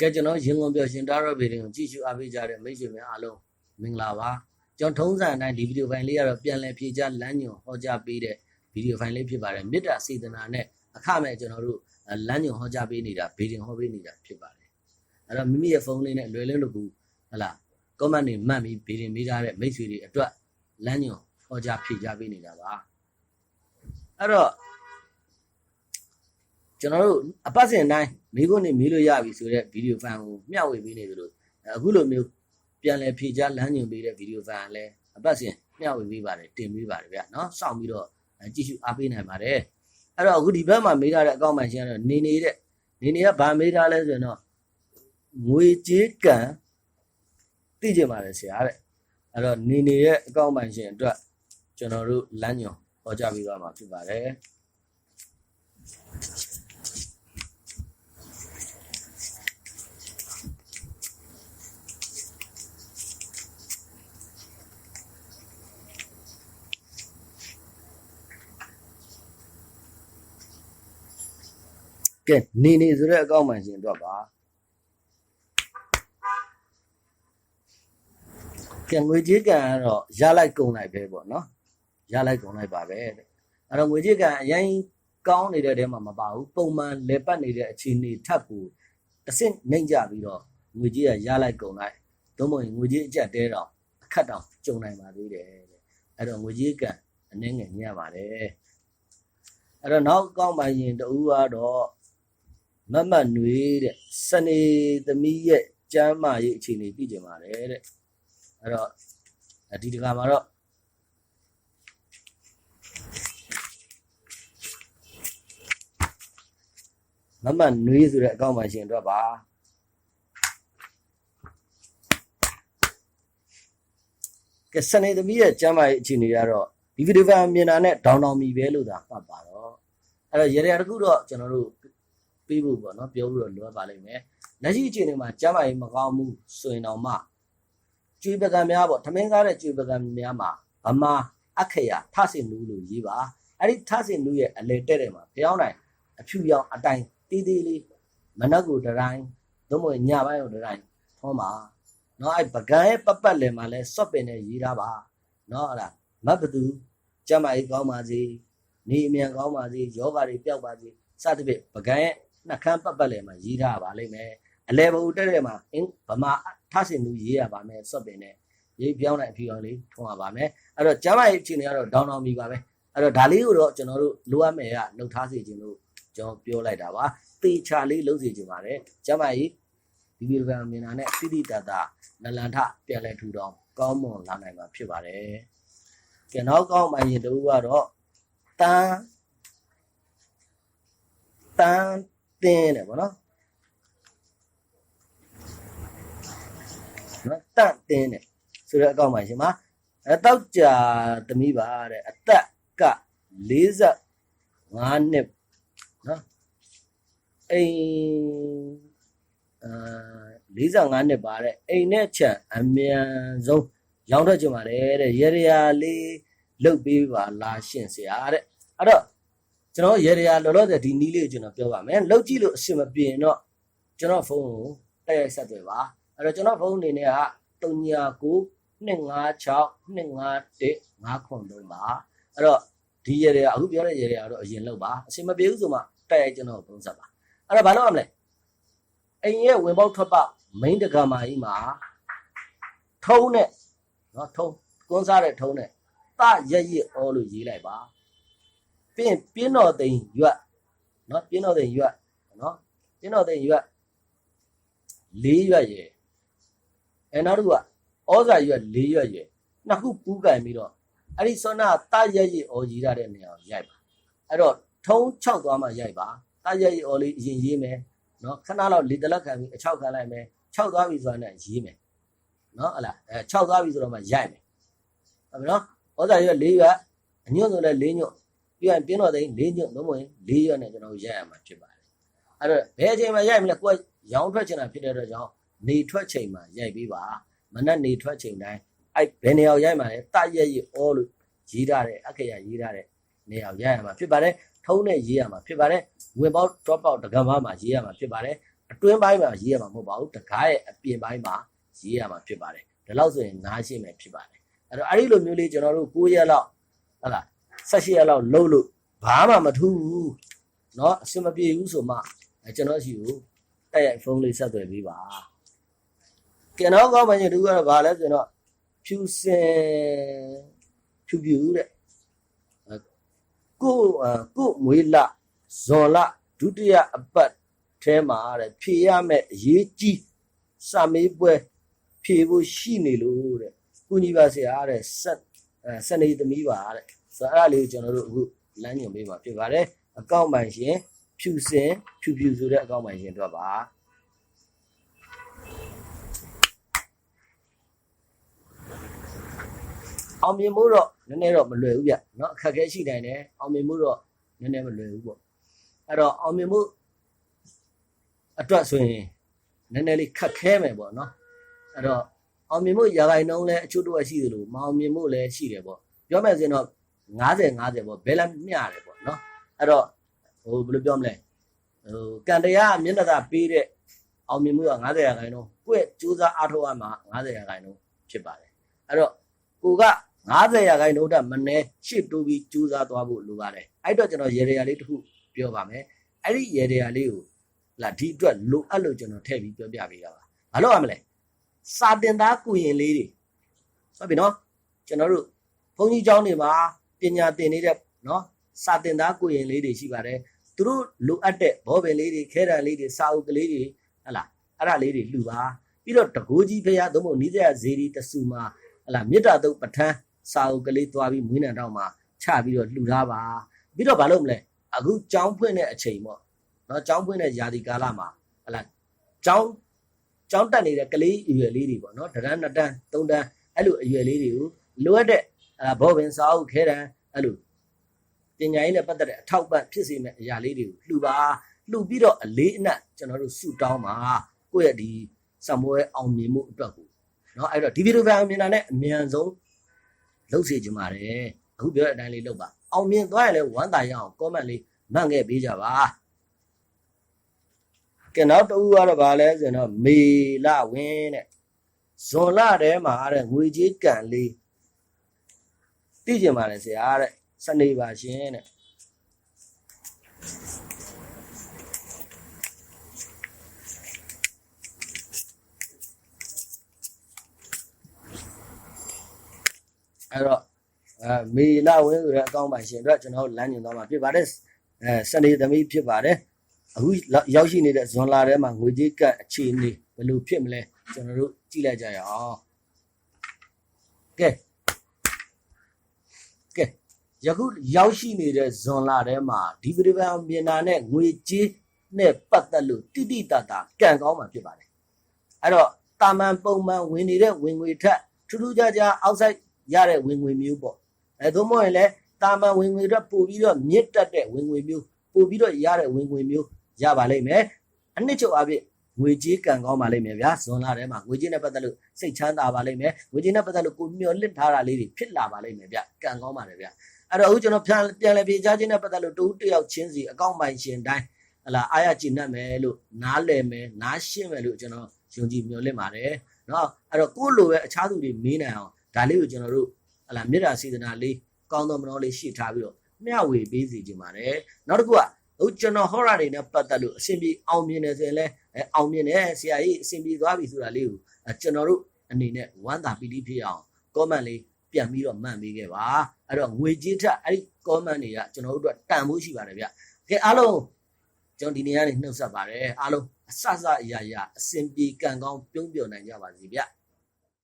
ကဲကျွန်တော်ရင်ကုန်ပြောရှင်တာရောဗီဒီယိုကြည့်ရှုအားပေးကြတဲ့မိတ်ဆွေများအားလုံးမင်္ဂလာပါကျွန်တော်ထုံးစံအတိုင်းဒီဗီဒီယိုဖိုင်လေးကတော့ပြန်လည်ဖြည့်ချလမ်းညွန်ဟောကြားပေးတဲ့ဗီဒီယိုဖိုင်လေးဖြစ်ပါတယ်မေတ္တာစေတနာနဲ့အခမဲ့ကျွန်တော်တို့လမ်းညွန်ဟောကြားပေးနေတာဗီဒီယိုဟောပေးနေတာဖြစ်ပါတယ်အဲ့တော့မိမိရဲ့ဖုန်းလေးနဲ့လွယ်လင်းလို့ကူဟလာ comment တွေမှတ်ပြီးဗီဒီယိုမိထားတဲ့မိတ်ဆွေတွေအတွက်လမ်းညွန်ဟောကြားဖြည့်ချပေးနေတာပါအဲ့တော့ ကျွန်တော်တို့အပတ်စဉ်တိုင်းမိခွန်းနေမေးလို့ရပြီဆိုတော့ဗီဒီယိုဖိုင်ကိုမျှဝေပေးနေသလိုအခုလိုမျိုးပြန်လည်ဖြေချလမ်းညွှန်ပေးတဲ့ဗီဒီယိုဖိုင်ကလည်းအပတ်စဉ်မျှဝေပေးပါတယ်တင်ပေးပါတယ်ဗျာနော်စောင့်ပြီးတော့ကြည့်ရှုအားပေးနိုင်ပါတယ်အဲ့တော့အခုဒီဘက်မှာမေးထားတဲ့အကောင့်မှန်ရှင်းတော့နေနေတဲ့နေနေကဗာမေးထားလဲဆိုရင်တော့ငွေကြေးကံသိကြပါတယ်ဆရာတဲ့အဲ့တော့နေနေရဲ့အကောင့်မှန်ရှင်းအတွက်ကျွန်တော်တို့လမ်းညွှန်ဟောကြားပေးသွားမှာဖြစ်ပါတယ် ကဲနေနေဆိုတဲ့အကောင့်မှန်ရှင်တော့ပါကဲငွေကြေးကံကတော့ရလိုက်ကုန်လိုက်ပဲပေါ့နော်ရလိုက်ကုန်လိုက်ပါပဲတဲ့အဲ့တော့ငွေကြေးကံအရင်ကောင်းနေတဲ့တဲမှာမပါဘူးပုံမှန်လေပတ်နေတဲ့အခြေအနေထပ်ကိုတစ်စင့်နှိမ့်ကြပြီးတော့ငွေကြေးကရလိုက်ကုန်လိုက်သို့မဟုတ်ငွေကြေးအကျက်တဲတော့အခက်တောင်ကြုံနိုင်ပါသေးတယ်တဲ့အဲ့တော့ငွေကြေးကံအနည်းငယ်ညံ့ပါတယ်အဲ့တော့နောက်ကောင်းပါရင်တူကတော့ မတ်မတ်နွေတဲ့စနေသမီးရဲ့ကျမ်းမာရေးအခြေအနေသိကြပါတယ်တဲ့အဲ့တော့ဒီတခါမှာတော့မတ်မတ်နွေဆိုတဲ့အကောင့်မှရှင်အတွက်ပါကဲစနေသမီးရဲ့ကျမ်းမာရေးအခြေအနေကတော့ဒီဗီဒီယိုမြင်တာနဲ့ဒေါင်းဒေါင်းမီပဲလို့သာမှတ်ပါတော့အဲ့တော့ရေရတခုတော့ကျွန်တော်တို့ ပေးဖို့ပေါ့နော်ပြောလို့တော့လိုအပ်ပါလိမ့်မယ်လက်ရှိအခြေအနေမှာကျမ်းမာရေးမကောင်းမှုဆိုရင်တော့မှကျွေးပကံများပေါ့ထမင်းစားတဲ့ကျွေးပကံများမှာဗမာအခရာထဆင်နူးလို့ရေးပါအဲ့ဒီထဆင်နူးရဲ့အလေတဲ့တယ်မှာဖျောင်းနိုင်အဖြူရောင်အတိုင်းတေးသေးလေးမနက်ကိုတတိုင်းသို့မဟုတ်ညပိုင်းကိုတတိုင်းထုံးပါနော်အဲ့ပကံရဲ့ပပတ်လည်မှာလဲစော့ပင်နဲ့ရေးထားပါနော်အဲ့ဒါမတ်ဘသူကျမ်းမာရေးကောင်းပါစေနေအမြန်ကောင်းပါစေယောဂါတွေပျောက်ပါစေစသဖြင့်ပကံရဲ့ နှခမ်းပတ်ပတ်လည်မှာရေးထားပါလိမ့်မယ်အလဲဘုံတက်တဲ့မှာအင်းဗမာထဆင်သူရေးရပါမယ်စော့ပင်နဲ့ရေးပြောင်းတဲ့အဖြူအောင်လေးထုံးရပါမယ်အဲ့တော့ကျမ်းမာရေးအခြေအနေကတော့ဒေါင်းဒေါင်းမီပါပဲအဲ့တော့ဒါလေးကိုတော့ကျွန်တော်တို့လိုအပ်မယ်ကလှုပ်ထားစေခြင်းလို့ကျွန်တော်ပြောလိုက်တာပါတေချာလေးလုပ်စေခြင်းပါတယ်ကျမ်းမာရေးဒီဗီဒီယိုကမြင်တာနဲ့တိတိတတ်တာနလန်ထပြန်လဲထူတောင်ကောင်းမွန်လာနိုင်မှာဖြစ်ပါတယ်ကဲနောက်ကောင်းမှရင်တို့ကတော့တန်းတန်း တင်းတယ်ဗောနော်နော်တန့်တင်းတယ်ဆိုတော့အကောင့်ပါရှင်မအတောက်ကြသမီးပါတဲ့အသက်က45နှစ်နော်အိမ်အာ45နှစ်ပါတဲ့အိမ်နဲ့ချံအမြန်ဆုံးရောင်းထွက်ကြပါလေတဲ့ရေရရာလေးလုတ်ပေးပါလားရှင်ဆရာတဲ့အဲ့တော့ ကျွန်တော်ရေရရာလောလောဆယ်ဒီနီးလေးကိုကျွန်တော်ပြောပါမယ်လုတ်ကြည့်လို့အဆင်မပြေရင်တော့ကျွန်တော်ဖုန်းကိုတိုက်ရိုက်ဆက်သွယ်ပါအဲ့တော့ကျွန်တော်ဖုန်းအနေနဲ့က39 256 251 503ပါအဲ့တော့ဒီရေရအခုပြောတဲ့ရေရကတော့အရင်လောက်ပါအဆင်မပြေဘူးဆိုမှတိုက်ရိုက်ကျွန်တော်ဖုန်းဆက်ပါအဲ့တော့ဘာလို့ရမလဲအိမ်ရဲ့ဝင်ပေါက်ထွက်ပေါက် main တက္ကမကြီးမှာထုံးနဲ့နော်ထုံးကွန်းစားတဲ့ထုံးနဲ့တရက်ရစ်အောလို့ရေးလိုက်ပါ ပြီးရင်ပြင်းတော်သိမ်ရွက်နော်ပြင်းတော်သိမ်ရွက်နော်ပြင်းတော်သိမ်ရွက်လေးရွက်ရယ်အဲနောက်တစ်ခုကဩဇာရွက်လေးရွက်ရယ်နှစ်ခုပူးကန်ပြီးတော့အဲ့ဒီဆွမ်းနာတရက်ရစ်အောရေးရတဲ့နေရာကိုရိုက်ပါအဲ့တော့ထုံး6သွားမှရိုက်ပါတရက်ရစ်အောလေးအရင်ရေးမယ်နော်ခဏလောက်လေတလက်ခံပြီးအချောက်ခံလိုက်မယ်6သွားပြီဆိုတာနဲ့ရေးမယ်နော်ဟလားအဲ6သွားပြီဆိုတော့မှရိုက်မယ်ဟုတ်ပြီနော်ဩဇာရွက်၄ရွက်အညွန့်ဆိုလည်း၄ညွန့် ပြီးရင်ပြင်းတော်သိန်း၄ညွန့်သုံးဝင်၄ရွက်နဲ့ကျွန်တော်ရိုက်ရမှာဖြစ်ပါတယ်အဲ့တော့ဘယ်အချိန်မှာရိုက်မလဲကိုယ်ရောင်းထွက်ချင်တာဖြစ်တဲ့အတွက်ကြောင့်နေထွက်ချိန်မှာရိုက်ပြီးပါမနက်နေထွက်ချိန်တိုင်းအဲ့ဘယ်နေရာရိုက်မှာလဲတရက်ရအောလို့ရေးထားတဲ့အခရာရေးထားတဲ့နေရာရိုက်ရမှာဖြစ်ပါတယ်ထုံးနဲ့ရေးရမှာဖြစ်ပါတယ်ဝင်ပေါက် drop out တကံပါမှာရေးရမှာဖြစ်ပါတယ်အတွင်းပိုင်းမှာရေးရမှာမဟုတ်ပါဘူးတကားရဲ့အပြင်ပိုင်းမှာရေးရမှာဖြစ်ပါတယ်ဒါလို့ဆိုရင်နားရှင်းမယ်ဖြစ်ပါတယ်အဲ့တော့အဲ့ဒီလိုမျိုးလေးကျွန်တော်တို့9ရက်လောက်ဟုတ်လား 18ရက်လောက်လှုပ်လို့ဘာမှမထူးဘူးเนาะအဆင်မပြေဘူးဆိုမှအဲကျွန်တော်ရှိကိုတက်ရိုက်ဖုန်းလေးဆက်သွယ်ပေးပါကျွန်တော်ကောင်းမှရင်တူကတော့ဘာလဲဆိုတော့ဖြူစင်ဖြူဖြူတဲ့အဲကိုအဲကိုမွေးလဇော်လဒုတိယအပတ်ထဲမှာတဲ့ဖြေရမယ့်အရေးကြီးစာမေးပွဲဖြေဖို့ရှိနေလို့တဲ့ကုညီပါဆရာတဲ့ဆက်အဲစနေသမီးပါတဲ့ ဆိုတော့အဲ့ဒါလေးကိုကျွန်တော်တို့အခုလမ်းညွှန်ပေးမှာဖြစ်ပါတယ်အကောင့်ပိုင်ရှင်ဖြူစင်ဖြူဖြူဆိုတဲ့အကောင့်ပိုင်ရှင်တို့ပါအောင်မြင်မှုတော့နည်းနည်းတော့မလွယ်ဘူးဗျเนาะအခက်အခဲရှိနိုင်တယ်အောင်မြင်မှုတော့နည်းနည်းမလွယ်ဘူးပေါ့အဲ့တော့အောင်မြင်မှုအတွက်ဆိုရင်နည်းနည်းလေးခက်ခဲမယ်ပေါ့เนาะအဲ့တော့အောင်မြင်မှုရာဂိုင်နှုန်းလည်းအချို့တော့ရှိသလိုမအောင်မြင်မှုလည်းရှိတယ်ပေါ့ပြောမယ်ဆိုရင်တော့ 90 50ပေါ့ဘယ်လမျှတယ်ပေါ့เนาะအဲ့တော့ဟိုဘယ်လိုပြောမလဲဟိုကံတရားမျက်နှာသာပေးတဲ့အောင်မြင်မှုက90ရာခိုင်နှုန်းကိုယ့်ရဲ့စူးစမ်းအားထုတ်ရမှာ90ရာခိုင်နှုန်းဖြစ်ပါတယ်အဲ့တော့ကိုက90ရာခိုင်နှုန်းတက်မနေရှစ်တိုးပြီးစူးစမ်းသွားဖို့လိုပါတယ်အဲ့တော့ကျွန်တော်ရေရရာလေးတစ်ခုပြောပါမယ်အဲ့ဒီရေရရာလေးကိုလာဒီအတွက်လိုအပ်လို့ကျွန်တော်ထည့်ပြီးပြောပြပေးတာပါဘာလို့ရမလဲစာတင်သားကုရင်လေးတွေဟုတ်ပြီနော်ကျွန်တော်တို့ဘုန်းကြီးကျောင်းတွေမှာပ ညာသင်နေတဲ့နော်စာတင်သားကုရင်လေးတွေရှိပါတယ်သူတို့လိုအပ်တဲ့ဘောပင်လေးတွေခဲတံလေးတွေစာအုပ်ကလေးတွေဟလာအဲ့ဒါလေးတွေလှူပါပြီးတော့တကိုးကြီးဖရာသို့မဟုတ်နီးစရာဇေဒီတဆူမှာဟလာမေတ္တာတုတ်ပဋ္ဌာန်းစာအုပ်ကလေးသွားပြီးမွေးနံတော့မှာချပြီးတော့လှူထားပါပြီးတော့ဘာလို့မလဲအခုကျောင်းဖွင့်တဲ့အချိန်ပေါ့နော်ကျောင်းဖွင့်တဲ့ယာဒီကာလမှာဟလာကျောင်းကျောင်းတက်နေတဲ့ကလေးအရွယ်လေးတွေပေါ့နော်တရန်းနှစ်တန်းသုံးတန်းအဲ့လိုအရွယ်လေးတွေကိုလိုအပ်တဲ့အဲဘောပင်စာအုပ်ခဲတံ အဲ့လိုပညာရေးနဲ့ပတ်သက်တဲ့အထောက်ပံ့ဖြစ်စေမဲ့အရာလေးတွေကိုလှူပါလှူပြီးတော့အလေးအနက်ကျွန်တော်တို့ဆုတောင်းပါကိုယ့်ရဲ့ဒီစံပွဲအောင်မြင်မှုအတွက်ကိုเนาะအဲ့တော့ဒီဗီဒီယိုဖိုင်အောင်မြင်တာနဲ့အမြန်ဆုံးလုပ်စေချင်ပါတယ်အခုပြောတဲ့အတိုင်းလေးလုပ်ပါအောင်မြင်သွားရင်လည်းဝမ်းသာရအောင် comment လေးမှတ်ခဲ့ပေးကြပါကဲနောက်တူကတော့ဗာလဲဆိုတော့မေလဝင်းတဲ့ဇွန်လထဲမှာတဲ့ငွေကြေးကံလေး သိကျင်ပါတယ်ဆရာတဲ့စနေပါရှင်တဲ့အဲ့တော့အဲမေလဝင်းဆိုတဲ့အကောင့်ပါရှင်အတွက်ကျွန်တော်လမ်းညွှန်သွားမှာဖြစ်ပါတယ်အဲစနေသမီးဖြစ်ပါတယ်အခုရောက်ရှိနေတဲ့ဇွန်လထဲမှာငွေကြေးကတ်အခြေအနေဘယ်လိုဖြစ်မလဲကျွန်တော်တို့ကြည့်လိုက်ကြရအောင်ကဲကဲ ယခုရောက်ရှိနေတဲ့ဇွန်လထဲမှာဒီပရိပန်မြင်တာနဲ့ငွေကြေးနဲ့ပတ်သက်လို့တိတိတတ်တာကံကောင်းမှာဖြစ်ပါတယ်အဲ့တော့တာမန်ပုံမှန်ဝင်နေတဲ့ဝင်ငွေထက်ထူးထူးခြားခြားအောက်ဆိုင်ရတဲ့ဝင်ငွေမျိုးပေါ့အဲသို့မဟုတ်ရင်လည်းတာမန်ဝင်ငွေထက်ပိုပြီးတော့မြင့်တက်တဲ့ဝင်ငွေမျိုးပိုပြီးတော့ရတဲ့ဝင်ငွေမျိုးရပါလိမ့်မယ်အနှစ်ချုပ်အဖြစ်ငွေကြေးကံကောင်းပါလိမ့်မယ်ဗျာဇွန်လထဲမှာငွေကြေးနဲ့ပတ်သက်လို့စိတ်ချမ်းသာပါလိမ့်မယ်ငွေကြေးနဲ့ပတ်သက်လို့ကိုမျောလင့်ထားတာလေးတွေဖြစ်လာပါလိမ့်မယ်ဗျကံကောင်းပါတယ်ဗျ အဲ့တော့အခုကျွန်တော်ပြန်ပြန်လည်ပြေချခြင်းနဲ့ပတ်သက်လို့တူတယောက်ချင်းစီအကောင့်ပိုင်ရှင်တိုင်းဟလာအားရကျဉ်တ်မယ်လို့နားလည်မယ်နားရှင်းမယ်လို့ကျွန်တော်ယုံကြည်မျှော်လင့်ပါတယ်เนาะအဲ့တော့ကိုယ့်လိုပဲအခြားသူတွေမေးနိုင်အောင်ဒါလေးကိုကျွန်တော်တို့ဟလာမေတ္တာစေတနာလေးကောင်းသောမနောလေးရှိထားပြီးတော့မျှဝေပေးစီခြင်းပါတယ်နောက်တစ်ခုကဟုတ်ကျွန်တော်ဟောရတွေနဲ့ပတ်သက်လို့အဆင်ပြေအောင်မြင်တယ်ဆိုရင်လည်းအောင်မြင်တယ်ဆရာကြီးအဆင်ပြေသွားပြီဆိုတာလေးကိုကျွန်တော်တို့အနေနဲ့ဝမ်းသာပီတိဖြစ်အောင် comment လေး ပြန်ပြီးတော့မှန်ပေးခဲ့ပါအဲ့တော့ငွေကြေးထက်အဲ့ဒီ comment တွေကကျွန်တော်တို့အတွက်တန်ဖို့ရှိပါတယ်ဗျကဲအားလုံးကျွန်တော်ဒီနေ့ကနေနှုတ်ဆက်ပါတယ်အားလုံးအဆအဆအရာရာအဆင်ပြေကံကောင်းပြုံးပြော်နိုင်ကြပါစေဗျ